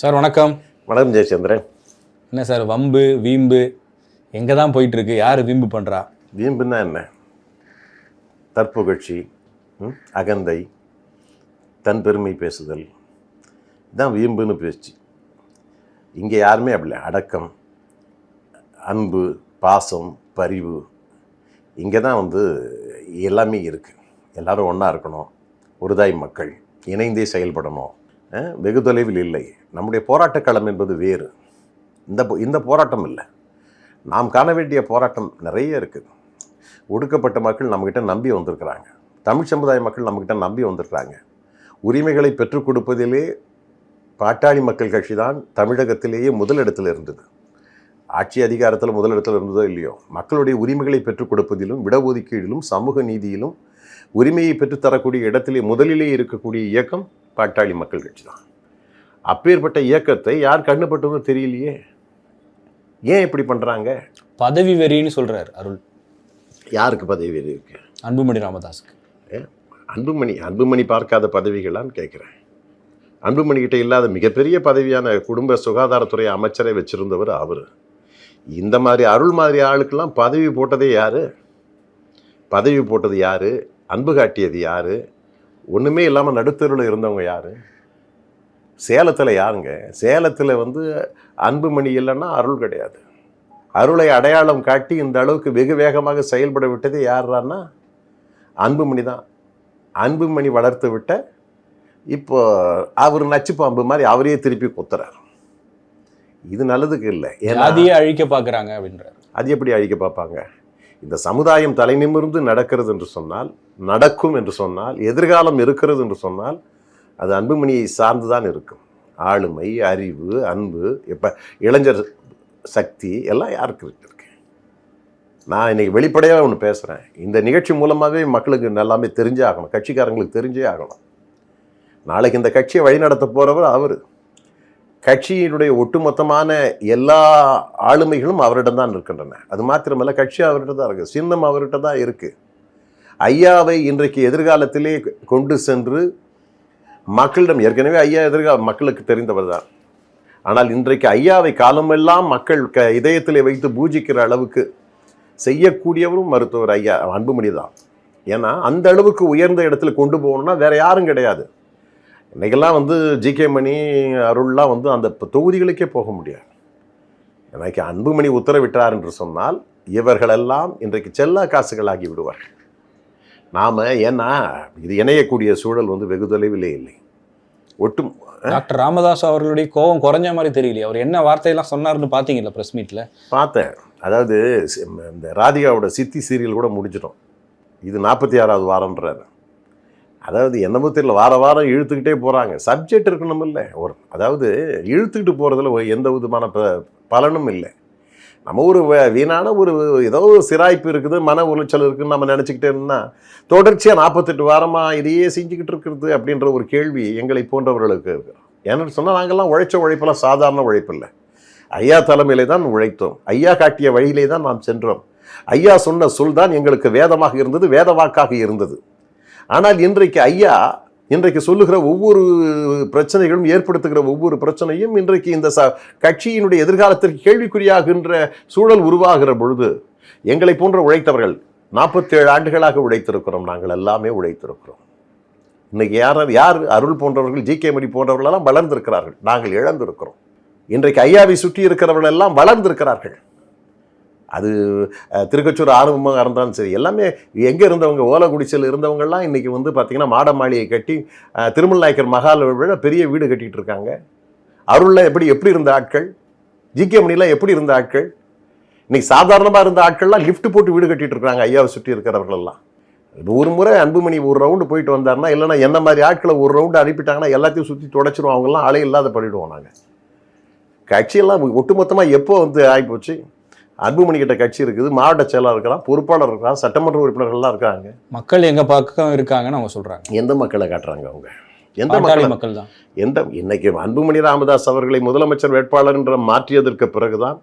Sir வணக்கம். வணக்கம் ஜெயச்சந்திரன். என்ன சார் வம்பு வீம்பு எங்கே தான் போயிட்டு இருக்கு யார் வீம்பு பண்ணுறா வீம்புன்னா என்ன? தற்புகழ்ச்சி அகந்தை தன் பெருமை பேசுதல். இதான் வீம்புன்னு பேச்சு. இங்கே யாருமே அப்படி. அடக்கம் அன்பு பாசம் பரிவு. இங்கே தான் வந்து எல்லாமே இருக்குது எல்லாரும் ஒன்றா இருக்கணும். ஒருதாய் மக்கள். இணைந்தே செயல்படணும். வெகு தொலைவில் இல்லை. நம்முடைய போராட்டக் களம் என்பது வேறு. இந்த இந்த போராட்டம் இல்லை. நாம் காண வேண்டிய போராட்டம் நிறைய இருக்குது ஒடுக்கப்பட்ட மக்கள் நம்மக்கிட்ட நம்பி வந்திருக்கிறாங்க. தமிழ் சமுதாய மக்கள் நம்மக்கிட்ட நம்பி வந்திருக்கிறாங்க. உரிமைகளை பெற்றுக் கொடுப்பதிலே பாட்டாளி மக்கள் கட்சி தான் தமிழகத்திலேயே முதலிடத்தில் இருந்தது. ஆட்சி அதிகாரத்தில் முதலிடத்தில் இருந்ததோ இல்லையோ மக்களுடைய உரிமைகளை பெற்றுக் கொடுப்பதிலும் இடஒதுக்கீடிலும் சமூக நீதியிலும் உரிமையை பெற்றுத்தரக்கூடிய இடத்திலே முதலிலே இருக்கக்கூடிய இயக்கம் பாட்டாளி மக்கள் கட்சி தான். அப்பேற்பட்ட இயக்கத்தை யார் கண்ணுப்பட்டதோ தெரியலையே. ஏன் இப்படி பண்ணுறாங்க பதவி வெறின்னு சொல்றாரு அருள். யாருக்கு பதவி இருக்கு? அன்புமணி ராமதாஸுக்கு. அன்புமணி அன்புமணி பார்க்காத பதவிகளான்னு கேட்குறேன். அன்புமணி கிட்ட இல்லாத மிகப்பெரிய பதவியான குடும்ப சுகாதாரத்துறை அமைச்சரை வச்சிருந்தவர் அவர். இந்த மாதிரி அருள் மாதிரி ஆளுக்கெல்லாம் பதவி போட்டதே யாரு? பதவி போட்டது யாரு? அன்பு காட்டியது யாரு? ஒன்றுமே இல்லாமல் நடுத்தருவில் இருந்தவங்க யாரு? சேலத்தில் யாருங்க? சேலத்தில் வந்து அன்புமணி இல்லைன்னா அருள் கிடையாது. அருளை அடையாளம் காட்டி இந்த அளவுக்கு வெகு வேகமாக செயல்பட விட்டது யாருன்னா அன்புமணி தான். அன்புமணி வளர்த்து விட்ட இப்போ அவர் நச்சு பாம்பு மாதிரி அவரையே திருப்பி குத்துறார். இது நல்லதுக்கு இல்லை. ஜாதியே அழிக்க பார்க்குறாங்க அப்படின்றாரு. அது எப்படி அழிக்க பார்ப்பாங்க? இந்த சமுதாயம் தலைநிமிர்ந்து நடக்கிறது என்று சொன்னால் நடக்கும் என்று சொன்னால் எதிர்காலம் இருக்கிறது என்று சொன்னால் அது அன்புமணியை சார்ந்து தான் இருக்கும். ஆளுமை அறிவு அன்பு இப்போ இளைஞர் சக்தி எல்லாம் யாருக்கு இருக்கு நான் இன்றைக்கி வெளிப்படையாக ஒன்று பேசுகிறேன் இந்த நிகழ்ச்சி மூலமாகவே மக்களுக்கு நல்லாமே தெரிஞ்சே ஆகணும். கட்சிக்காரங்களுக்கு தெரிஞ்சே ஆகணும். நாளைக்கு இந்த கட்சியை வழிநடத்த போகிறவர் அவர். கட்சியினுடைய ஒட்டுமொத்தமான எல்லா ஆளுமைகளும் அவரிடம் தான் இருக்கின்றன அது மாத்திரமல்ல கட்சி அவர்கிட்ட தான் இருக்குது சின்னம் அவர்கிட்ட தான் இருக்குது ஐயாவை இன்றைக்கு எதிர்காலத்திலே கொண்டு சென்று மக்களிடம் ஏற்கனவே ஐயா எதிர்கால மக்களுக்கு தெரிந்தவர் தான். ஆனால் இன்றைக்கு ஐயாவை காலமெல்லாம் மக்கள் க இதயத்தில் வைத்து பூஜிக்கிற அளவுக்கு செய்யக்கூடியவரும் மருத்துவர் ஐயா அன்புமணி தான். ஏன்னா அந்த அளவுக்கு உயர்ந்த இடத்துல கொண்டு போகணும்னா வேற யாரும் கிடையாது. இன்னைக்கெல்லாம் வந்து ஜிகே மணி அருள்லாம் வந்து அந்த தொகுதிகளுக்கே போக முடியாது. எனக்கு அன்புமணி உத்தரவிட்டார் என்று சொன்னால் இவர்களெல்லாம் இன்றைக்கு செல்லா காசுகளாகி விடுவார்கள். நாம் ஏன்னா இது இணையக்கூடிய சூழல் வந்து வெகு தொலைவிலே இல்லை. ஒட்டும் டாக்டர் ராமதாஸ் அவர்களுடைய கோபம் குறைஞ்ச மாதிரி தெரியலையே. அவர் என்ன வார்த்தையெல்லாம் சொன்னாருன்னு பார்த்தீங்கல்ல ப்ரெஸ் மீட்டில் பார்த்தேன். அதாவது இந்த ராதிகாவோட சித்தி சீரியல் கூட முடிச்சிட்டோம் இது நாற்பத்தி ஆறாவது வாரம்ன்றாரு. அதாவது என்னமோ தெரியல வார வாரம் இழுத்துக்கிட்டே போகிறாங்க சப்ஜெக்ட் இருக்கணும் இல்லை ஒரு அதாவது இழுத்துக்கிட்டு போகிறதுல எந்த விதமான ப பலனும் இல்லை. நம்ம ஒரு வ- வீணான ஒரு ஏதோ ஒரு சிராய்ப்பு இருக்குது மன உளைச்சல் இருக்குதுன்னு நம்ம நினச்சிக்கிட்டே இருந்தால் தொடர்ச்சியாக நாற்பத்தெட்டு வாரமாக இதையே செஞ்சுக்கிட்டு இருக்கிறது அப்படின்ற ஒரு கேள்வி எங்களை போன்றவர்களுக்கு இருக்கிறோம். ஏன்னு சொன்னால் நாங்கள்லாம் உழைச்ச உழைப்பெல்லாம் சாதாரண உழைப்பில்லை ஐயா தலைமையிலே தான் உழைத்தோம். ஐயா காட்டிய வழியிலே தான் நாம் சென்றோம். ஐயா சொன்ன சொல் தான் எங்களுக்கு வேதமாக இருந்தது வேத வாக்காக இருந்தது. ஆனால் இன்றைக்கு ஐயா இன்றைக்கு சொல்லுகிற ஒவ்வொரு பிரச்சனைகளும் ஏற்படுத்துகிற ஒவ்வொரு பிரச்சனையும் இன்றைக்கு இந்த ச கட்சியினுடைய எதிர்காலத்திற்கு கேள்விக்குறியாகின்ற சூழல் உருவாகிற பொழுது எங்களை போன்ற உழைத்தவர்கள் நாற்பத்தேழு ஆண்டுகளாக உழைத்திருக்கிறோம். நாங்கள் எல்லாமே உழைத்திருக்கிறோம். இன்றைக்கி யார் யார் அருள் போன்றவர்கள் ஜி கே மணி போன்றவர்களெல்லாம் வளர்ந்திருக்கிறார்கள். நாங்கள் இழந்திருக்கிறோம். இன்றைக்கு ஐயாவை சுற்றி இருக்கிறவர்கள் எல்லாம் வளர்ந்திருக்கிறார்கள். அது திருக்கச்சூர் ஆரம்பமாக இருந்தாலும் சரி எல்லாமே எங்கே இருந்தவங்க ஓலகுடிச்சல் இருந்தவங்கெல்லாம் இன்றைக்கி வந்து பார்த்திங்கன்னா மாட மாளிகை கட்டி அஹ், திருமல் நாயக்கர் பெரிய வீடு கட்டிகிட்டு இருக்காங்க அருளில் எப்படி எப்படி இருந்த ஆட்கள்? ஜிகே மணிலாம் எப்படி இருந்த ஆட்கள்? இன்றைக்கி சாதாரணமாக இருந்த ஆட்கள்லாம் லிஃப்ட் போட்டு வீடு கட்டிகிட்டு இருக்காங்க ஐயாவை சுற்றி இருக்கிறவர்கள்லாம். ஒரு முறை அன்புமணி ஒரு ரவுண்டு போயிட்டு வந்தாருன்னா இல்லைன்னா என்ன மாதிரி ஆட்களை ஒரு ரவுண்டு அனுப்பிட்டாங்கன்னா எல்லாத்தையும் சுற்றி தொடச்சிருவோம் அவங்கெல்லாம் ஆளே இல்லாத பண்ணிவிடுவோம் நாங்கள் கட்சியெல்லாம் ஒட்டுமொத்தமாக எப்போ வந்து ஆகிப்போச்சு? அன்புமணி கிட்ட கட்சி இருக்குது மாவட்ட செயலாளர் இருக்கிறான் பொறுப்பாளர் இருக்கிறான் சட்டமன்ற உறுப்பினர்கள்லாம் இருக்காங்க. மக்கள் எங்க பக்கம் இருக்காங்கன்னு அவங்க சொல்றாங்க. எந்த மக்களை காட்டுறாங்க அவங்க? எந்த மக்களை மக்கள் தான் எந்த இன்னைக்கு அன்புமணி ராமதாஸ் அவர்களை முதலமைச்சர் வேட்பாளர் என்ற மாற்றியதற்கு பிறகுதான்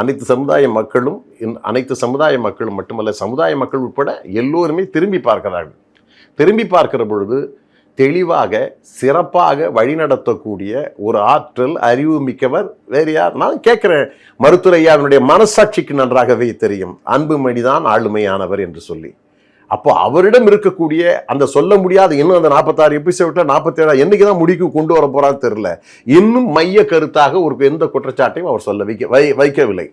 அனைத்து சமுதாய மக்களும் அனைத்து சமுதாய மக்களும் மட்டுமல்ல சமுதாய மக்கள் உட்பட எல்லோருமே திரும்பி பார்க்கிறார்கள். திரும்பி பார்க்கிற பொழுது தெளிவாக சிறப்பாக வழிநடத்தக்கூடிய ஒரு ஆற்றல் அறிவு மிக்கவர் வேறு யார்? நான் கேட்குறேன். மருத்துவரையாவினுடைய மனசாட்சிக்கு நன்றாகவே தெரியும். அன்புமணிதான் ஆளுமையானவர் என்று சொல்லி. அப்போ அவரிடம் இருக்கக்கூடிய அந்த சொல்ல முடியாத இன்னும் அந்த நாற்பத்தாறு எபிசோட்ல நாற்பத்தேழா என்றைக்கு தான் முடிக்கு கொண்டு வர போறாரு தெரியல. இன்னும் மைய கருத்தாக ஒரு எந்த குற்றச்சாட்டையும் அவர் சொல்ல வைக்க வை வைக்கவில்லை.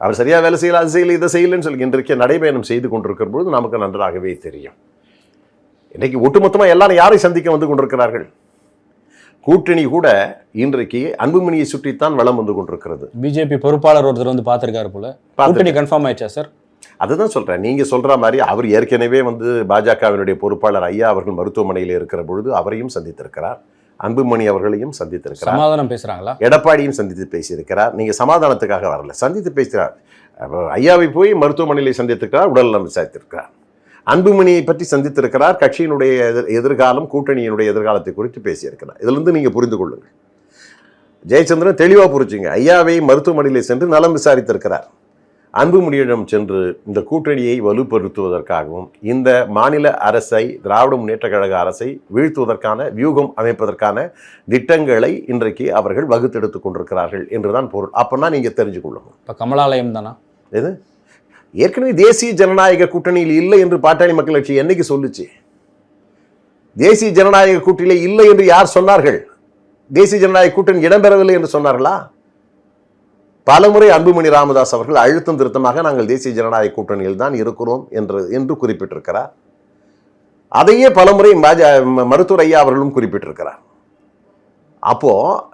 அவர் சரியா வேலை செய்யல அது செய்யலை இதை செய்யலைன்னு சொல்லி இன்றைக்கு நடைபயணம் செய்து கொண்டிருக்கிற பொழுது நமக்கு நன்றாகவே தெரியும். இன்னைக்கு ஒட்டுமொத்தமா எல்லாரும் யாரை சந்திக்க வந்து கொண்டிருக்கிறார்கள்? கூட்டணி கூட இன்றைக்கு அன்புமணியை சுற்றித்தான் வளம் வந்து கொண்டிருக்கிறது. பிஜேபி பொறுப்பாளர் ஒருத்தர் வந்து பார்த்திருக்காரு போல. கூட்டணி கன்ஃபார்ம் ஆயிடுச்சா சார் அதுதான் சொல்றேன். நீங்க சொல்ற மாதிரி அவர் ஏற்கனவே வந்து பாஜகவினுடைய பொறுப்பாளர் ஐயா அவர்கள் மருத்துவமனையில் இருக்கிற பொழுது அவரையும் சந்தித்திருக்கிறார். அன்புமணி அவர்களையும் சந்தித்திருக்கிறார். சமாதானம் பேசுறாங்களா? எடப்பாடியும் சந்தித்து பேசியிருக்கிறார். நீங்க சமாதானத்துக்காக வரல. சந்தித்து பேசுகிறார். ஐயாவை போய் மருத்துவமனையில் சந்தித்திருக்கிறார் உடல் நலம் விசாரித்திருக்கிறார். அன்புமணியை பற்றி சந்தித்திருக்கிறார். கட்சியினுடைய எதிர் எதிர்காலம் கூட்டணியினுடைய எதிர்காலத்தை குறித்து பேசியிருக்கிறார். இதிலிருந்து நீங்க புரிந்து கொள்ளுங்கள். ஜெயச்சந்திரன் தெளிவா புரிஞ்சுங்க. ஐயாவை மருத்துவமனையில் சென்று நலம் விசாரித்திருக்கிறார். அன்புமணியிடம் சென்று இந்த கூட்டணியை வலுப்படுத்துவதற்காகவும் இந்த மாநில அரசை திராவிட முன்னேற்ற கழக அரசை வீழ்த்துவதற்கான வியூகம் அமைப்பதற்கான திட்டங்களை இன்றைக்கு அவர்கள் வகுத்தெடுத்துக் கொண்டிருக்கிறார்கள் என்றுதான் பொருள். அப்பன்னா நீங்க தெரிஞ்சுக்கொள்ளணும் இப்ப கமலாலயம் தானா? எது? ஏற்கனவே தேசிய ஜனநாயக கூட்டணியில் இல்லை என்று பாட்டாளி மக்கள் கட்சி என்னைக்கு சொல்லுச்சு? தேசிய ஜனநாயக கூட்டணியில் இல்லை என்று யார் சொன்னார்கள்? தேசிய ஜனநாயக கூட்டணி இடம்பெறவில்லை என்று சொன்னார்களா? பலமுறை அன்புமணி ராமதாஸ் அவர்கள் அழுத்தம் திருத்தமாக நாங்கள் தேசிய ஜனநாயக கூட்டணியில் தான் இருக்கிறோம் என்று என்று குறிப்பிட்டிருக்கிறார். அதையே பலமுறை ம- மருத்துவர் ஐயா அவர்களும் குறிப்பிட்டிருக்கிறார். அப்போ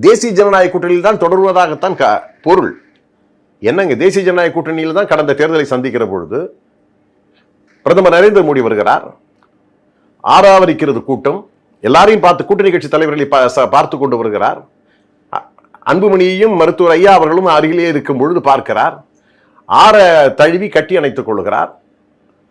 தேசிய ஜனநாயக கூட்டணியில் தான் தொடர்வதாகத்தான் க பொருள். என்னங்க தேசிய ஜனநாயக கூட்டணியில் தான் கடந்த தேர்தலை சந்திக்கிற பொழுது பிரதமர் நரேந்திர மோடி வருகிறார். ஆறாவரிக்கிறது கூட்டம். எல்லாரையும் பார்த்து கூட்டணி கட்சி தலைவர்களை பார்த்து கொண்டு வருகிறார். அ- அன்புமணியையும் மருத்துவர் ஐயா அவர்களும் அருகிலே இருக்கும் பொழுது பார்க்கிறார். ஆற தழுவி கட்டி அணைத்துக் கொள்கிறார்.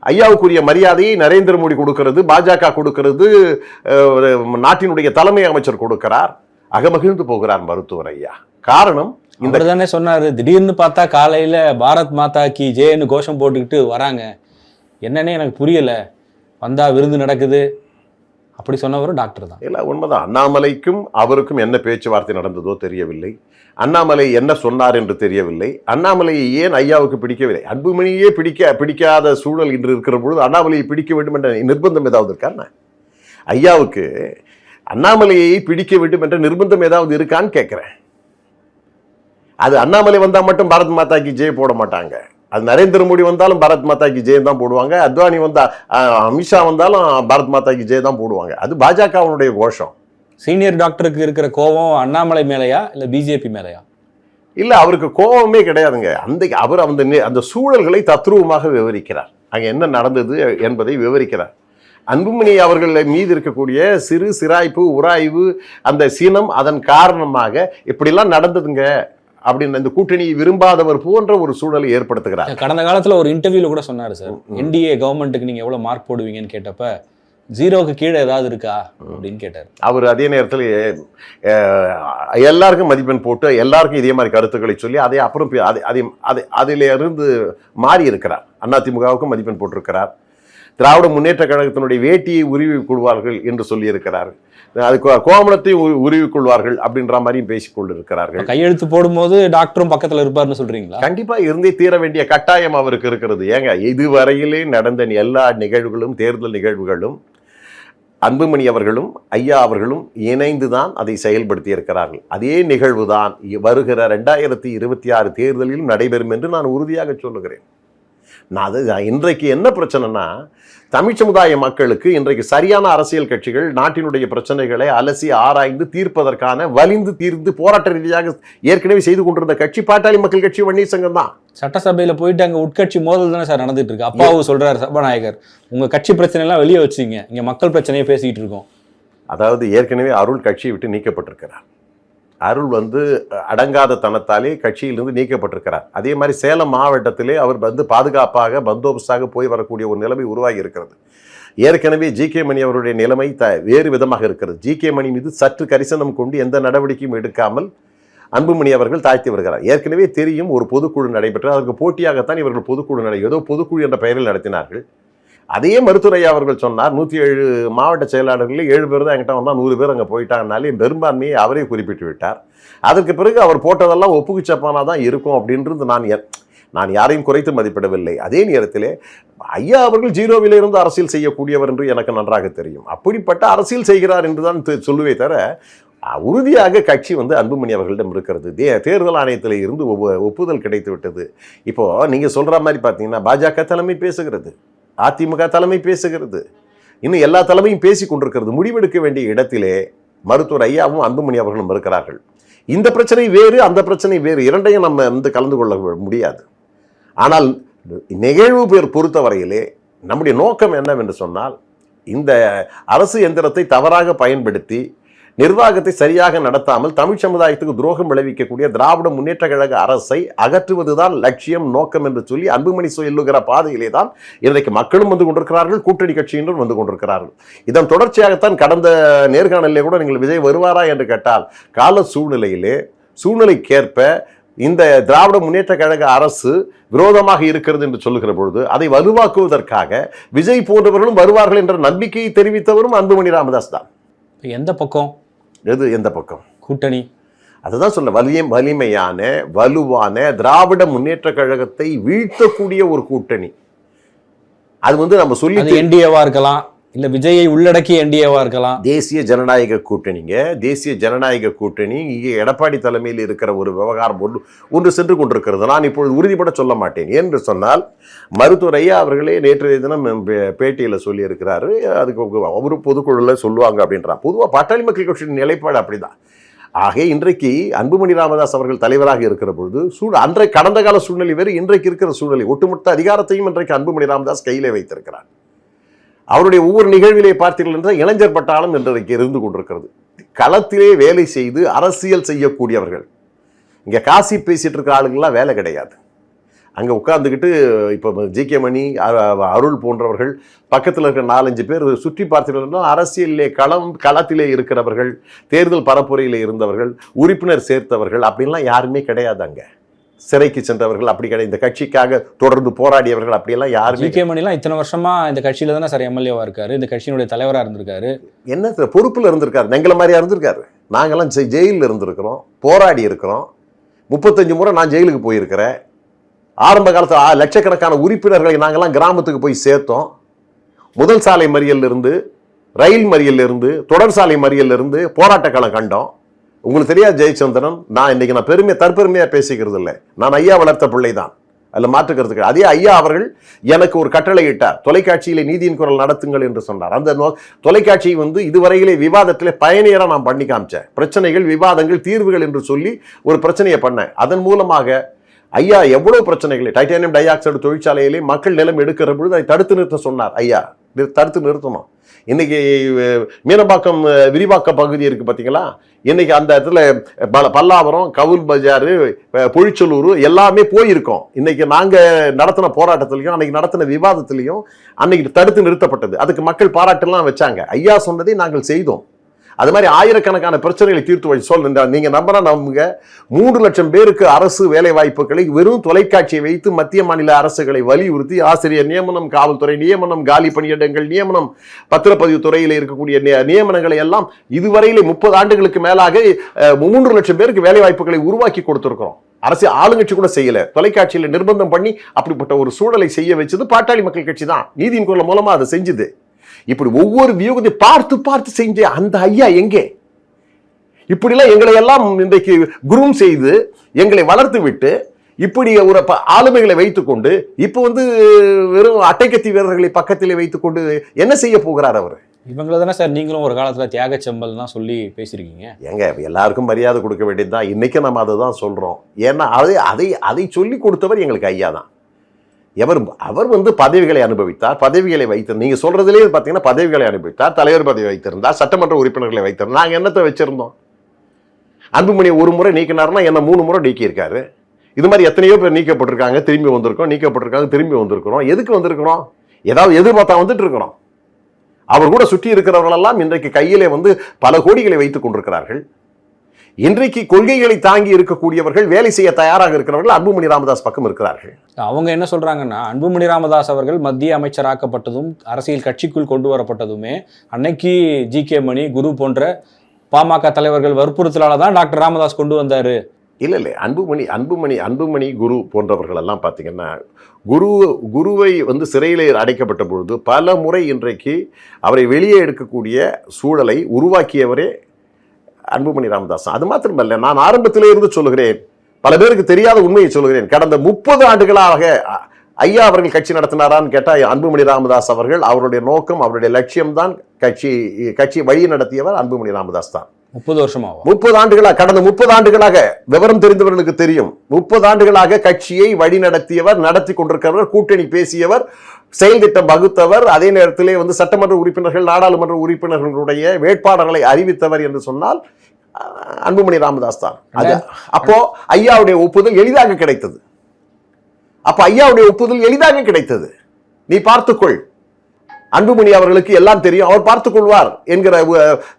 ஐயாவுக்குரிய மரியாதையை நரேந்திர மோடி கொடுக்கிறது பாஜக கொடுக்கிறது நாட்டினுடைய தலைமை அமைச்சர் கொடுக்கிறார். அகமகிழ்ந்து போகிறார் மருத்துவர் ஐயா. காரணம் இந்த இந்த தானே சொன்னாரு திடீர்னு பார்த்தா காலையில பாரத் மாதா கி ஜேன்னு கோஷம் போட்டுக்கிட்டு வராங்க. என்னன்னே எனக்கு புரியல. வந்தா விருந்து நடக்குது. அப்படி சொன்னவரும் டாக்டர் தான். இல்ல உண்மைதான். அண்ணாமலைக்கும் அவருக்கும் என்ன பேச்சுவார்த்தை நடந்ததோ தெரியவில்லை. அண்ணாமலை என்ன சொன்னார் என்று தெரியவில்லை. அண்ணாமலையை ஏன் ஐயாவுக்கு பிடிக்கவில்லை? அன்புமணியே பிடிக்க பிடிக்காத சூழல் இன்று இருக்கிற பொழுது அண்ணாமலையை பிடிக்க வேண்டும் என்ற நிர்பந்தம் ஏதாவது இருக்கான்னு ஐயாவுக்கு அண்ணாமலையை பிடிக்க வேண்டும் என்ற நிர்பந்தம் ஏதாவது இருக்கான்னு கேட்கிறேன் அது அண்ணாமலை வந்தா மட்டும் பாரத் மாதா கி ஜெய் போட மாட்டாங்க. அது நரேந்திர மோடி வந்தாலும் பாரத் மாதா கி ஜெய் தான் போடுவாங்க. அத்வானி வந்தா அஹ், அமித்ஷா வந்தாலும் பாரத் மாதா கி ஜெய் தான் போடுவாங்க. அது பாஜகவினுடைய கோஷம். சீனியர் டாக்டருக்கு இருக்கிற கோபம் அண்ணாமலை மேலையா இல்ல பிஜேபி மேலையா? இல்ல அவருக்கு கோபமே கிடையாதுங்க. அந்த அவர் அந்த அந்த சூழல்களை தத்ரூபமாக விவரிக்கிறார். அங்க என்ன நடந்தது என்பதை விவரிக்கிறார். அன்புமணி அவர்கள் மீது இருக்கக்கூடிய சிறு சிராய்ப்பு உராய்வு அந்த சினம் அதன் காரணமாக இப்படிலாம் நடந்ததுங்க. அப்படின்னு இந்த கூட்டணியை விரும்பாதவர் போன்ற ஒரு சூழலை ஏற்படுத்துகிறார். கடந்த காலத்துல ஒரு இன்டர்வியூல கூட சொன்னாரு சார். என்டிஏ கவர்மெண்ட்டுக்கு நீங்க எவ்வளவு மார்க் போடுவீங்கன்னு கேட்டப்ப ஜீரோக்கு கீழே ஏதாவது இருக்கா? அப்படின்னு கேட்டாரு. அவர் அதே நேரத்தில் எல்லாருக்கும் மதிப்பெண் போட்டு எல்லாருக்கும் இதே மாதிரி கருத்துக்களை சொல்லி அதை அப்புறம் அதை அதை அதை அதிலிருந்து மாறி இருக்கிறார். அதிமுகவுக்கும் மதிப்பெண் போட்டிருக்கிறார். திராவிட முன்னேற்ற கழகத்தினுடைய வேட்டியை உருவி கொள்வார்கள் என்று சொல்லியிருக்கிறார் அது கோ- கோமணத்தை உரு- உருவிக் கொள்வார்கள் அப்படின்ற மாதிரியும் பேசிக் கொண்டிருக்கிறார்கள் கையெழுத்து போடும்போது டாக்டரும் பக்கத்துல இருப்பாருன்னு சொல்றீங்களா? கண்டிப்பா இருந்தே தீர வேண்டிய கட்டாயம் அவருக்கு இருக்கிறது. ஏங்க இதுவரையிலே நடந்த எல்லா நிகழ்வுகளும் தேர்தல் நிகழ்வுகளும் அன்புமணி அவர்களும் ஐயா அவர்களும் இணைந்துதான் அதை செயல்படுத்தி இருக்கிறார்கள் அதே நிகழ்வுதான் இ- வருகிற ரெண்டாயிரத்தி இருபத்தி ஆறு தேர்தலிலும் நடைபெறும் என்று நான் உறுதியாக சொல்லுகிறேன். நான் அது இன்றைக்கு என்ன பிரச்சனைனா தமிழ் சமுதாய மக்களுக்கு இன்றைக்கு சரியான அரசியல் கட்சிகள் நாட்டினுடைய பிரச்சனைகளை அலசி ஆராய்ந்து தீர்ப்பதற்கான வலிந்து தீர்ந்து போராட்ட ரீதியாக ஏற்கனவே செய்து கொண்டிருந்த கட்சி பாட்டாளி மக்கள் கட்சி வன்னியர் சங்கம் தான். சட்டசபையில போயிட்டு அங்க உட்கட்சி மோதல் தானே சார் நடந்துட்டு இருக்கு. அப்பாவு சொல்றாரு சபாநாயகர் உங்க கட்சி பிரச்சனை எல்லாம் வெளியே வச்சுங்க. இங்க மக்கள் பிரச்சனையை பேசிக்கிட்டு இருக்கோம். அதாவது ஏற்கனவே அருள் கட்சியை விட்டு நீக்கப்பட்டிருக்கிறார். அருள் வந்து அடங்காத தனத்தாலே கட்சியிலிருந்து நீக்கப்பட்டிருக்கிறார். அதே மாதிரி சேலம் மாவட்டத்திலே அவர் வந்து பாதுகாப்பாக பந்தோபஸ்தாக போய் வரக்கூடிய ஒரு நிலைமை உருவாகி இருக்கிறது ஏற்கனவே ஜி கே மணி அவருடைய நிலைமை த வேறு விதமாக இருக்கிறது. ஜி கே மணி மீது சற்று கரிசனம் கொண்டு எந்த நடவடிக்கையும் எடுக்காமல் அன்புமணி அவர்கள் தாழ்த்தி வருகிறார். ஏற்கனவே தெரியும் ஒரு பொதுக்குழு நடைபெற்று அதற்கு போட்டியாகத்தான் இவர்கள் பொதுக்குழு நடை ஏதோ பொதுக்குழு என்ற பெயரில் நடத்தினார்கள். அதே மருத்துவரையா அவர்கள் சொன்னார். நூற்றி ஏழு மாவட்ட செயலாளர்களில் ஏழு பேர் தான் என்கிட்ட வந்தால் நூறு பேர் அங்கே போயிட்டாங்கனாலே பெரும்பான்மையை அவரே குறிப்பிட்டு விட்டார். அதற்கு பிறகு அவர் போட்டதெல்லாம் ஒப்புக்குச்சப்பானா தான் இருக்கும் அப்படின்றது நான் நான் யாரையும் குறைத்து மதிப்பிடவில்லை. அதே நேரத்திலே ஐயா அவர்கள் ஜீரோவில் இருந்து அரசியல் செய்யக்கூடியவர் என்று எனக்கு நன்றாக தெரியும். அப்படிப்பட்ட அரசியல் செய்கிறார் என்று தான் சொல்லுவே தவிர உறுதியாக கட்சி வந்து அன்புமணி அவர்களிடம் இருக்கிறது. தே தேர்தல் ஆணையத்தில் இருந்து ஒப்புதல் கிடைத்து விட்டது. இப்போது நீங்கள் சொல்கிற மாதிரி பார்த்தீங்கன்னா பாஜக தலைமை பேசுகிறது. அதிமுக தலைமை பேசுகிறது. இன்னும் எல்லா தலைமையும் பேசி கொண்டிருக்கிறது. முடிவெடுக்க வேண்டிய இடத்திலே மருத்துவர் ஐயாவும் அன்புமணி அவர்களும் இருக்கிறார்கள். இந்த பிரச்சனை வேறு அந்த பிரச்சனை வேறு. இரண்டையும் நம்ம வந்து கலந்து கொள்ள முடியாது. ஆனால் நிகழ்வு பேர் பொறுத்தவரையிலே நம்முடைய நோக்கம் என்னவென்று சொன்னால் இந்த அரசு எந்திரத்தை தவறாக பயன்படுத்தி நிர்வாகத்தை சரியாக நடத்தாமல் தமிழ் சமுதாயத்துக்கு துரோகம் விளைவிக்கக்கூடிய திராவிட முன்னேற்ற கழக அரசை அகற்றுவதுதான் லட்சியம் நோக்கம் என்று சொல்லி அன்புமணி சொல்லுகிற பாதையிலே தான் இன்றைக்கு மக்களும் வந்து கொண்டிருக்கிறார்கள் கூட்டணி கட்சியினரும் வந்து கொண்டிருக்கிறார்கள். இதன் தொடர்ச்சியாகத்தான் கடந்த நேர்காணலிலே கூட நீங்கள் விஜய் வருவாரா என்று கேட்டால் கால சூழ்நிலையிலே சூழ்நிலைக்கேற்ப இந்த திராவிட முன்னேற்ற கழக அரசு விரோதமாக இருக்கிறது என்று சொல்லுகிற பொழுது அதை வலுவாக்குவதற்காக விஜய் போன்றவர்களும் வருவார்கள் என்ற நம்பிக்கையை தெரிவித்தவரும் அன்புமணி ராமதாஸ் தான். எந்த பக்கம்? எது எந்த பக்கம்? கூட்டணி. அதுதான் சொல்ல வலிய வலிமையான வலுவான திராவிட முன்னேற்ற கழகத்தை வீழ்த்தக்கூடிய ஒரு கூட்டணி. அது வந்து நம்ம சொல்லி என்டிஏவா இருக்கலாம். இல்ல விஜயை உள்ளடக்கி என்டிஏவா இருக்கலாம். தேசிய ஜனநாயக கூட்டணிங்க. தேசிய ஜனநாயக கூட்டணி இங்கே எடப்பாடி தலைமையில் இருக்கிற ஒரு விவகாரம் ஒன்று ஒன்று சென்று கொண்டிருக்கிறது. நான் இப்பொழுது உறுதிப்பட சொல்ல மாட்டேன். என்று சொன்னால் மருத்துவரையா அவர்களே நேற்றைய தினம் பே- பேட்டியில் சொல்லியிருக்கிறாரு. அதுக்கு அவரு பொதுக்குழுவில் சொல்லுவாங்க அப்படின்றான் பொதுவாக பாட்டாளி மக்கள் கட்சியின் நிலைப்பாடு அப்படிதான். ஆக இன்றைக்கு அன்புமணி ராமதாஸ் அவர்கள் தலைவராக இருக்கிற பொழுது சூழ் அன்றை கடந்த கால சூழ்நிலை வேறு இன்றைக்கு இருக்கிற சூழ்நிலை. ஒட்டுமொத்த அதிகாரத்தையும் இன்றைக்கு அன்புமணி ராமதாஸ் கையிலே வைத்திருக்கிறார். அவருடைய ஒவ்வொரு நிகழ்விலே பார்த்தீர்கள் என்றால் இளைஞர் பட்டாளம் என்றதைக்கு இருந்து கொண்டிருக்கிறது. களத்திலே வேலை செய்து அரசியல் செய்யக்கூடியவர்கள். இங்கே காசி பேசிகிட்டு இருக்கிற ஆளுங்கள்லாம் வேலை கிடையாது. அங்கே உட்காந்துக்கிட்டு இப்போ ஜி கே மணி அ- அருள் போன்றவர்கள் பக்கத்தில் இருக்கிற நாலஞ்சு பேர் சுற்றி பார்த்தீர்கள் அரசியலிலே களம் களத்திலே இருக்கிறவர்கள் தேர்தல் பரப்புரையில் இருந்தவர்கள் உறுப்பினர் சேர்த்தவர்கள் அப்படின்லாம் யாருமே கிடையாது அங்கே. சிறைக்கு சென்றவர்கள் அப்படி கிடையாது. இந்த கட்சிக்காக தொடர்ந்து போராடியவர்கள் அப்படியெல்லாம் யாருமே கே மணிலாம் இத்தனை வருஷமா இந்த கட்சியில தானே சார் எம்எல்ஏவா இருக்காரு இந்த கட்சியினுடைய தலைவரா இருந்திருக்காரு. என்ன பொறுப்புல இருந்திருக்காரு எங்களை மாதிரியா இருந்திருக்காரு. நாங்கெல்லாம் ஜெயில்ல இருந்திருக்கிறோம் போராடி இருக்கிறோம். முப்பத்தஞ்சு முறை நான் ஜெயிலுக்கு போயிருக்கிறேன். ஆரம்ப காலத்தில் லட்சக்கணக்கான உறுப்பினர்களை நாங்கெல்லாம் கிராமத்துக்கு போய் சேர்த்தோம். முதல் சாலை மறியல்ல இருந்து ரயில் மறியல்ல இருந்து தொடர் சாலை மறியல்ல இருந்து போராட்ட களம் கண்டோம். உங்களுக்கு தெரியாது ஜெயச்சந்திரன். நான் இன்னைக்கு நான் பெருமையை தற்பெருமையாக பேசிக்கிறது இல்லை. நான் ஐயா வளர்த்த பிள்ளை தான் அதில் மாற்றுக்கிறதுக்கு அதே ஐயா அவர்கள் எனக்கு ஒரு கட்டளை இட்டார். தொலைக்காட்சியிலே நீதியின் குரல் நடத்துங்கள் என்று சொன்னார். அந்த நோ தொலைக்காட்சி வந்து இதுவரையிலே விவாதத்திலே பயணியராக நான் பண்ணி காமிச்சேன். பிரச்சனைகள் விவாதங்கள் தீர்வுகள் என்று சொல்லி ஒரு பிரச்சனையை பண்ணேன். அதன் மூலமாக ஐயா எவ்வளோ பிரச்சனைகளை டைட்டானியம் டை ஆக்சைடு தொழிற்சாலையிலே மக்கள் நிலம் எடுக்கிற பொழுது அதை தடுத்து நிறுத்த சொன்னார் ஐயா. தடுத்து நிறுத்தணும். இன்னைக்கு மீனம்பாக்கம் விரிவாக்க பகுதி இருக்கு பார்த்தீங்களா இன்னைக்கு அந்த இடத்துல பல- பல்லாவரம் கவுல் பஜாரு பொழிச்சலூர் எல்லாமே போயிருக்கோம். இன்னைக்கு நாங்கள் நடத்தின போராட்டத்திலையும் அன்னைக்கு நடத்தின விவாதத்திலையும் அன்னைக்கு தடுத்து நிறுத்தப்பட்டது. அதுக்கு மக்கள் பாராட்டெல்லாம் வச்சாங்க. ஐயா சொன்னதை நாங்கள் செய்தோம். அது மாதிரி ஆயிரக்கணக்கான பிரச்சனைகளை தீர்த்து வச்சு சொல்லுங்க நீங்கள் நம்பனா நம்புங்க. மூன்று லட்சம் பேருக்கு அரசு வேலை வாய்ப்புகளை வெறும் தொலைக்காட்சியை வைத்து மத்திய மாநில அரசுகளை வலியுறுத்தி ஆசிரியர் நியமனம் காவல்துறை நியமனம் காலி பணியிடங்கள் நியமனம் பத்திரப்பதிவு துறையில் இருக்கக்கூடிய நியமனங்களை எல்லாம் இதுவரையிலே முப்பது ஆண்டுகளுக்கு மேலாக மூன்று லட்சம் பேருக்கு வேலை வாய்ப்புகளை உருவாக்கி கொடுத்துருக்கிறோம். அரசு ஆளுங்கட்சி கூட செய்யல. தொலைக்காட்சியில் நிர்பந்தம் பண்ணி அப்படிப்பட்ட ஒரு சூழலை செய்ய வச்சது பாட்டாளி மக்கள் கட்சி தான். நீதியின் குரல் மூலமா அதை செஞ்சுது. இப்படி ஒவ்வொரு வியூகத்தை பார்த்து பார்த்து செஞ்ச அந்த ஐயா எங்கே? இப்படிலாம் எங்களை எல்லாம் இன்றைக்கு குரூம் செய்து எங்களை வளர்த்து விட்டு இப்படி ஒரு ஆளுமைகளை வைத்துக்கொண்டு இப்போ வந்து வெறும் அட்டைக்கத்தி வீரர்களை பக்கத்திலே வைத்துக்கொண்டு என்ன செய்ய போகிறார் அவர்? இவங்கள தானே சார் நீங்களும் ஒரு காலத்துல தியாக செம்பல்லாம் சொல்லி பேசியிருக்கீங்க. எங்க எல்லாருக்கும் மரியாதை கொடுக்க வேண்டியதுதான். இன்னைக்கு நம்ம அதை தான் சொல்றோம். ஏன்னா அதை அதை அதை சொல்லி கொடுத்தவர் எங்களுக்கு ஐயா தான். எவர் அவர் வந்து பதவிகளை அனுபவித்தார் பதவிகளை வைத்தார் நீங்கள் சொல்கிறதுலேயே பார்த்தீங்கன்னா பதவிகளை அனுபவித்தார் தலைவர் பதவி வைத்திருந்தார் சட்டமன்ற உறுப்பினர்களை வைத்திருந்தார். நாங்கள் என்னத்தை வச்சுருந்தோம்? அன்புமணி ஒரு முறை நீக்கினார்னா என்ன மூணு முறை நீக்கியிருக்காரு? இது மாதிரி எத்தனையோ பேர் நீக்கப்பட்டிருக்காங்க திரும்பி வந்திருக்கோம் நீக்கப்பட்டிருக்காங்க திரும்பி வந்திருக்கிறோம். எதுக்கு வந்திருக்கிறோம்? ஏதாவது எதிர்பார்த்தா வந்துட்டு இருக்கிறோம் அவர் கூட சுற்றி இருக்கிறவர்களெல்லாம் இன்றைக்கு கையிலே வந்து பல கோடிகளை வைத்துக் கொண்டிருக்கிறார்கள். இன்றைக்கு கொள்கைகளை தாங்கி இருக்கக்கூடியவர்கள் வேலை செய்ய தயாராக இருக்கிறவர்கள் அன்புமணி ராமதாஸ் பக்கம் இருக்கிறார்கள். அவங்க என்ன சொல்றாங்கன்னா அன்புமணி ராமதாஸ் அவர்கள் மத்திய அமைச்சராக்கப்பட்டதும் அரசியல் கட்சிக்குள் கொண்டு வரப்பட்டதுமே அன்னைக்கு ஜி. கே. மணி குரு போன்ற பாமக தலைவர்கள் வற்புறுத்தலால தான் டாக்டர் ராமதாஸ் கொண்டு வந்தாரு. இல்லை இல்லை அன்புமணி அன்புமணி அன்புமணி குரு போன்றவர்கள் எல்லாம் பார்த்தீங்கன்னா குரு குருவை வந்து சிறையில் அடைக்கப்பட்ட பொழுது பல முறை இன்றைக்கு அவரை வெளியே எடுக்கக்கூடிய சூழலை உருவாக்கியவரே அன்புமணி ராமதாஸ் அது மாத்திரமல்ல நான் ஆரம்பத்திலே இருந்து சொல்லுகிறேன் பல பேருக்கு தெரியாத உண்மையை சொல்லுகிறேன். கடந்த முப்பது ஆண்டுகளாக ஐயா அவர்கள் கட்சி நடத்தினாரான்னு கேட்டால் அன்புமணி ராமதாஸ் அவர்கள் அவருடைய நோக்கம் அவருடைய லட்சியம்தான் கட்சி கட்சி வழி நடத்தியவர் அன்புமணி ராமதாஸ் தான். முப்பது வருஷமாவா? முப்பது ஆண்டுகளாக கடந்த முப்பது ஆண்டுகளாக விவரம் தெரிந்தவர்களுக்கு தெரியும். முப்பது ஆண்டுகளாக கட்சியை வழி நடத்தியவர் நடத்தி கொண்டிருக்கிறவர் கூட்டணி பேசியவர் செயல் திட்டம் வகுத்தவர் அதே நேரத்திலே வந்து சட்டமன்ற உறுப்பினர்கள் நாடாளுமன்ற உறுப்பினர்களுடைய வேட்பாளர்களை அறிவித்தவர் என்று சொன்னால் அன்புமணி ராமதாஸ் தான். அது அப்போ ஐயாவுடைய ஒப்புதல் எளிதாக கிடைத்தது. அப்ப ஐயாவுடைய ஒப்புதல் எளிதாக கிடைத்தது. நீ பார்த்துக்கொள். அன்புமணி அவர்களுக்கு எல்லாம் தெரியும். அவர் பார்த்துக் கொள்வார் என்கிற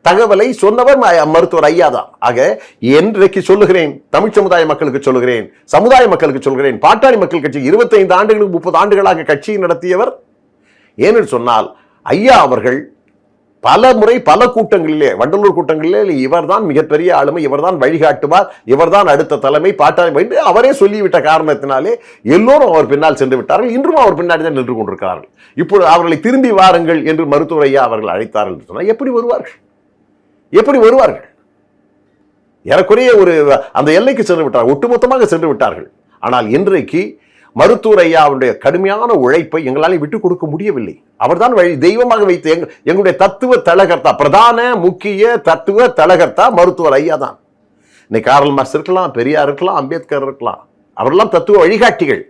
தகவலை சொன்னவர் மருத்துவர் ஐயா தான். ஆக என்றைக்கு சொல்லுகிறேன் தமிழ் சமுதாய மக்களுக்கு சொல்லுகிறேன் சமுதாய மக்களுக்கு சொல்கிறேன் பாட்டாளி மக்கள் கட்சி 25 ஆண்டுகளுக்கு முப்பது ஆண்டுகளாக கட்சியை நடத்தியவர். ஏனென்று சொன்னால் ஐயா அவர்கள் பல முறை பல கூட்டங்களிலே வண்டலூர் கூட்டங்களிலே இவர்தான் மிகப்பெரிய ஆளுமை இவர்தான் வழிகாட்டுவார் இவர்தான் அடுத்த தலைமை பாட்டாளி என்று அவரே சொல்லிவிட்ட காரணத்தினாலே எல்லோரும் அவர் பின்னால் சென்று விட்டார்கள். இன்றும் அவர் பின்னாடி தான் நின்று கொண்டிருக்கிறார்கள். இப்பொழுது அவர்களை திரும்பி வாருங்கள் என்று மருத்துவரையா அவர்கள் அழைத்தார்கள் என்று சொன்னால் எப்படி வருவார்கள்? எப்படி வருவார்கள்? எனக்குரிய ஒரு அந்த எல்லைக்கு சென்று விட்டார்கள் ஒட்டுமொத்தமாக சென்று விட்டார்கள். ஆனால் இன்றைக்கு மருத்துவர் ஐயா அவருடைய கடுமையான உழைப்பை எங்களால் விட்டு கொடுக்க முடியவில்லை. அவர்தான் வழி தெய்வமாக வைத்து எங்க எங்களுடைய தத்துவ தலகர்த்தா பிரதான முக்கிய தத்துவ தலகர்த்தா மருத்துவர் ஐயா தான். இன்னைக்கு காரல் மாஸ் இருக்கலாம் பெரியார் இருக்கலாம் அம்பேத்கர் இருக்கலாம். அவரெல்லாம் தத்துவ வழிகாட்டிகள்.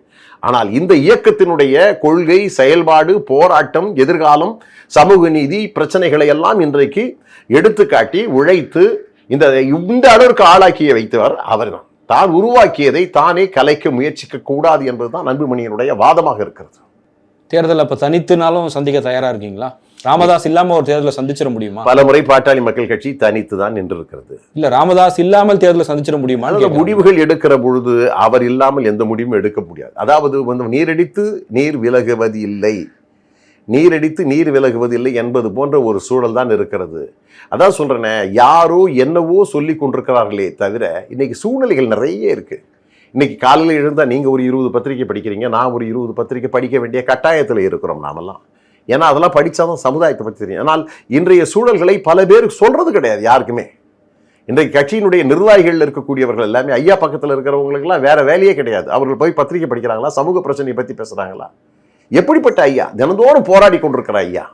ஆனால் இந்த இயக்கத்தினுடைய கொள்கை செயல்பாடு போராட்டம் எதிர்காலம் சமூக நீதி பிரச்சனைகளை எல்லாம் இன்றைக்கு எடுத்துக்காட்டி உழைத்து இந்த இந்த அளவிற்கு ஆளாக்கிய வைத்தவர் அவர்தான். தான் உருவாக்கியதை தானே கலைக்க முயற்சிக்க கூடாது என்பதுதான் அன்புமணியினுடைய வாதமாக இருக்கிறது. தேர்தல் அப்ப தனித்துனாலும் சந்திக்க தயாரா இருக்கீங்களா? ராமதாஸ் இல்லாம ஒரு தேர்தலை சந்திச்சிட முடியுமா? பல முறை பாட்டாளி மக்கள் கட்சி தனித்து தான் நின்றிருக்கிறது. இல்ல ராமதாஸ் இல்லாமல் தேர்தலை சந்திச்சிட முடியுமா முடிவுகள் எடுக்கிற பொழுது அவர் இல்லாமல் எந்த முடிவும் எடுக்க முடியாது. அதாவது வந்து நீரடித்து நீர் விலகுவது இல்லை. நீரடித்து நீர் விலகுவதில்லை என்பது போன்ற ஒரு சூழல் தான் இருக்கிறது. அதான் சொல்கிறேனே யாரோ என்னவோ சொல்லி கொண்டிருக்கிறார்களே தவிர இன்றைக்கி சூழ்நிலைகள் நிறைய இருக்குது இன்றைக்கி காலையில் எழுந்தால் நீங்கள் ஒரு இருபது பத்திரிக்கை படிக்கிறீங்க நான் ஒரு இருபது பத்திரிக்கை படிக்க வேண்டிய கட்டாயத்தில் இருக்கிறோம் நாமெல்லாம். ஏன்னா அதெல்லாம் படிச்சாதான் சமுதாயத்தை பற்றி தெரியும். ஆனால் இன்றைய சூழல்களை பல பேருக்கு சொல்கிறது கிடையாது யாருக்குமே. இன்றைக்கு கட்சியினுடைய நிர்வாகிகள் இருக்கக்கூடியவர்கள் எல்லாமே ஐயா பக்கத்தில் இருக்கிறவங்களுக்கெல்லாம் வேறு வேலையே கிடையாது. அவர்கள் போய் பத்திரிக்கை படிக்கிறாங்களா சமூக பிரச்சனையை பற்றி பேசுகிறாங்களா எப்படிப்பட்ட ஐயா? தினந்தோறும் போராடி கொண்டிருக்கிற ஐயா.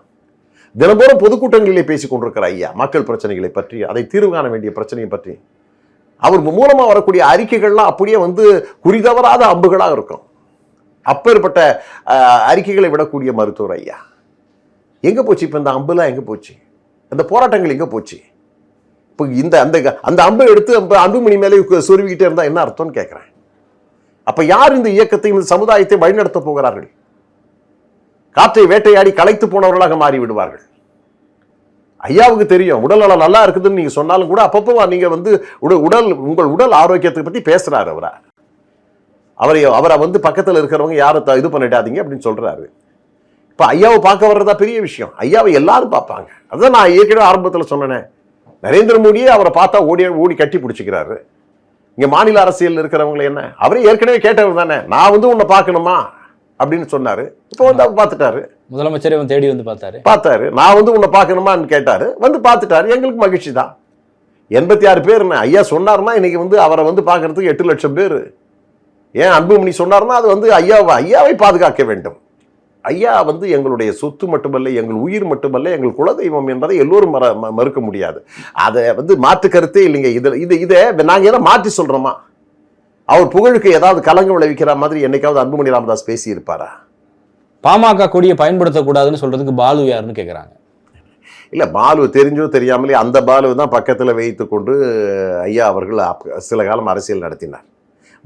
தினந்தோறும் பொதுக்கூட்டங்களிலே பேசி கொண்டிருக்கிற ஐயா. மக்கள் பிரச்சனைகளை பற்றி அதை தீர்வு காண வேண்டிய பிரச்சனையை பற்றி. அவர் மூலமாக வரக்கூடிய அறிக்கைகள்லாம் அப்படியே வந்து குறிதவராத அம்புகளாக இருக்கும். அப்பேற்பட்ட அறிக்கைகளை விடக்கூடிய மருத்துவர் ஐயா. எங்கே போச்சு? இப்போ இந்த அம்புலாம் எங்கே போச்சு? அந்த போராட்டங்கள் எங்கே போச்சு? இப்போ இந்த அந்த அந்த அம்பை எடுத்து அம்பு- அன்புமணி மேலே சொருவிக்கிட்டே இருந்தால் என்ன அர்த்தம்னு கேட்குறேன் அப்போ யார் இந்த இயக்கத்தையும் இந்த சமுதாயத்தை வழிநடத்த போகிறார்கள்? காற்றை வேட்டையாடி களைத்து போனவர்களாக மாறி விடுவார்கள் ஐயாவுக்கு தெரியும் உடல் நலம் நல்லா இருக்குதுன்னு நீங்க சொன்னாலும் கூட அப்பப்போ நீங்க வந்து உடல் உடல் உங்கள் உடல் ஆரோக்கியத்தை பத்தி பேசுறாரு அவரை. அவரை அவரை வந்து பக்கத்துல இருக்கிறவங்க யாரும் த- இது பண்ணிடாதீங்க அப்படின்னு சொல்றாரு. இப்ப ஐயாவை பார்க்க வர்றதா பெரிய விஷயம். ஐயாவை எல்லாரும் பார்ப்பாங்க. அதுதான் நான் ஏற்கனவே ஆரம்பத்தில் சொன்னேனே. நரேந்திர மோடியே அவரை பார்த்தா ஓடி ஓடி கட்டி பிடிச்சிக்கிறாரு. இங்க மாநில அரசியல் இருக்கிறவங்களை என்ன? அவரே ஏற்கனவே கேட்டவர் தானே. நான் வந்து உன்னை பார்க்கணுமா? அப்படின்னு சொன்னாரு. இப்போ வந்து அவர் பார்த்துட்டாரு. முதலமைச்சரே வந்து தேடி வந்து பார்த்தாரு. பார்த்தாரு. நான் வந்து உன்னை பார்க்கணுமான்னு கேட்டாரு. வந்து பார்த்துட்டாரு. எங்களுக்கு மகிழ்ச்சி தான். எண்பத்தி ஆறு பேர் ஐயா சொன்னாருன்னா இன்னைக்கு வந்து அவரை வந்து பார்க்கறதுக்கு எட்டு லட்சம் பேர். ஏன் அன்புமணி சொன்னாருன்னா அது வந்து ஐயாவை ஐயாவை பாதுகாக்க வேண்டும். ஐயா வந்து எங்களுடைய சொத்து மட்டுமல்ல எங்கள் உயிர் மட்டுமல்ல எங்கள் குலதெய்வம் என்பதை எல்லோரும் மற மறுக்க முடியாது. அதை வந்து மாற்று கருத்தே இல்லைங்க. இதில் இது இதை நாங்கள் எதை மாற்றி சொல்கிறோமா அவர் புகழுக்கு ஏதாவது கலங்க விளைவிக்கிற மாதிரி என்னைக்காவது அன்புமணி ராமதாஸ் பேசி இருப்பாரா பாமக கொடியை பயன்படுத்தக்கூடாதுன்னு சொல்றதுக்கு பாலு யாருன்னு கேக்குறாங்க. இல்லை பாலு தெரிஞ்சோ தெரியாமலே அந்த பாலு தான் பக்கத்தில் வைத்து கொண்டு ஐயா அவர்கள் சில காலம் அரசியல் நடத்தினார்.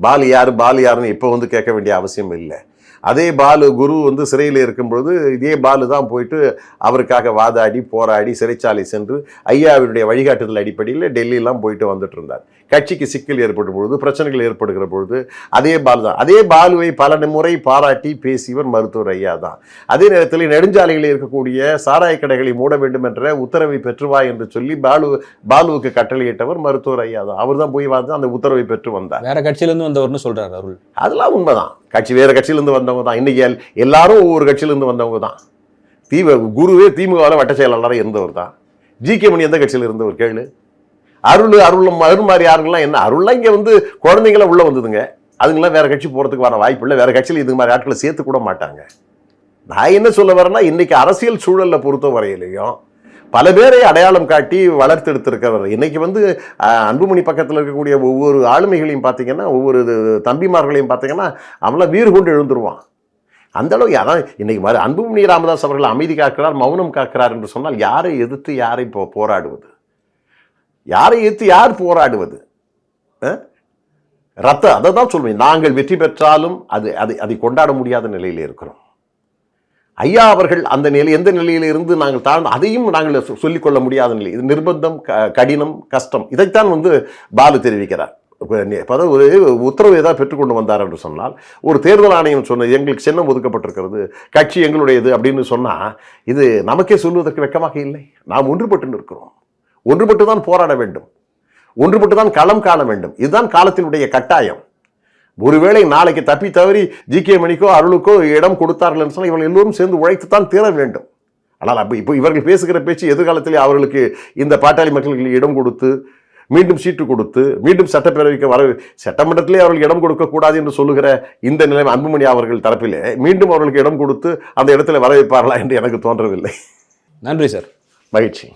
பாலு யார் பாலு யாருன்னு இப்போ வந்து கேட்க வேண்டிய அவசியம் இல்லை. அதே பாலு குரு வந்து சிறையில் இருக்கும்பொழுது இதே பாலு தான் போயிட்டு அவருக்காக வாதாடி போராடி சிறைச்சாலை சென்று ஐயாவினுடைய வழிகாட்டுதல் அடிப்படையில் டெல்லியெல்லாம் போயிட்டு வந்துட்டு இருந்தார் கட்சிக்கு சிக்கல் ஏற்படும் பொழுது பிரச்சனைகள் ஏற்படுகிற பொழுது அதே பாலு தான். அதே பாலுவை பல முறை பாராட்டி பேசியவர் மருத்துவர் ஐயா தான். அதே நேரத்தில் நெடுஞ்சாலைகளில் இருக்கக்கூடிய சாராய கடைகளை மூட வேண்டும் என்ற உத்தரவை பெற்றுவா என்று சொல்லி பாலு பாலுவுக்கு கட்டளையிட்டவர் மருத்துவர் ஐயா தான். அவர் தான் போய் வந்து அந்த உத்தரவை பெற்று வந்தார். வேற கட்சியிலேருந்து வந்தவர்னு சொல்றாரு அருள். அதெல்லாம் உண்மைதான். கட்சி வேறு கட்சியிலேருந்து வந்தவங்க தான். இன்றைக்கி எல்லாரும் ஒவ்வொரு கட்சியிலேருந்து வந்தவங்க தான். தீவ குருவே திமுகவில் வட்ட செயலாளராக இருந்தவர் தான். ஜி கே மணி எந்த கட்சியில் இருந்தவர் கேளு. அருள் அருள் அருள் மாதிரி யாருங்கெல்லாம் என்ன? அருள்லாம் இங்கே வந்து குழந்தைங்களாம் உள்ளே வந்ததுங்க. அதுங்களாம் வேறு கட்சி போகிறதுக்கு வர வாய்ப்பு இல்லை. வேறு கட்சியில் இது மாதிரி ஆட்களை சேர்த்து கூட மாட்டாங்க. நான் என்ன சொல்ல வரேன்னா இன்றைக்கி அரசியல் சூழலை பொறுத்த வரையிலையும் பல பேரை அடையாளம் காட்டி வளர்த்தெடுத்திருக்கிறவர். இன்னைக்கு வந்து அன்புமணி பக்கத்தில் இருக்கக்கூடிய ஒவ்வொரு ஆளுமைகளையும் பார்த்தீங்கன்னா ஒவ்வொரு தம்பிமார்களையும் பார்த்தீங்கன்னா அவன்லாம் வீறு கொண்டு எழுந்துருவான். அந்த அளவுக்கு அதான் இன்னைக்கு மாதிரி அன்புமணி ராமதாஸ் அவர்கள் அமைதி காக்கிறார் மௌனம் காக்கிறார் என்று சொன்னால் யாரை எதிர்த்து யாரை போ போராடுவது? யாரை எதிர்த்து யார் போராடுவது? அஹ்? ரத்த அதை தான் சொல்லுவேன் நாங்கள் வெற்றி பெற்றாலும் அது அதை அதை கொண்டாட முடியாத நிலையில் இருக்கிறோம். ஐயா அவர்கள் அந்த நிலை எந்த நிலையில் இருந்து நாங்கள் தாழ்ந்து அதையும் நாங்கள் சொல்லிக்கொள்ள முடியாத நிலை. இது நிர்பந்தம் க- கடினம் கஷ்டம். இதைத்தான் வந்து பாலு தெரிவிக்கிறார். அதாவது ஒரு உத்தரவு ஏதாவது பெற்றுக்கொண்டு வந்தார் என்று சொன்னால் ஒரு தேர்தல் ஆணையம் சொன்னது எங்களுக்கு சின்னம் ஒதுக்கப்பட்டிருக்கிறது கட்சி எங்களுடையது அப்படின்னு சொன்னால் இது நமக்கே சொல்வதற்கு வெக்கமாக இல்லை. நாம் ஒன்றுபட்டு நிற்கிறோம். ஒன்றுபட்டு தான் போராட வேண்டும். ஒன்றுபட்டு தான் களம் காண வேண்டும். இதுதான் காலத்தினுடைய கட்டாயம். ஒருவேளை நாளைக்கு தப்பி தவறி ஜி கே மணிக்கோ அருளுக்கோ இடம் கொடுத்தார்கள் என்று சொன்னால் இவர்கள் எல்லோரும் சேர்ந்து உழைத்துத்தான் தீர வேண்டும். ஆனால் அப்போ இப்போ இவர்கள் பேசுகிற பேச்சு எதிர்காலத்திலே அவர்களுக்கு இந்த பாட்டாளி மக்களுக்கு இடம் கொடுத்து மீண்டும் சீட்டு கொடுத்து மீண்டும் சட்டப்பேரவைக்கு வர சட்டமன்றத்திலே அவர்களுக்கு இடம் கொடுக்கக்கூடாது என்று சொல்லுகிற இந்த நிலைமை அன்புமணி அவர்கள் தரப்பிலே மீண்டும் அவர்களுக்கு இடம் கொடுத்து அந்த இடத்துல வர வைப்பார்களா என்று எனக்கு தோன்றவில்லை. நன்றி சார். மகிழ்ச்சி.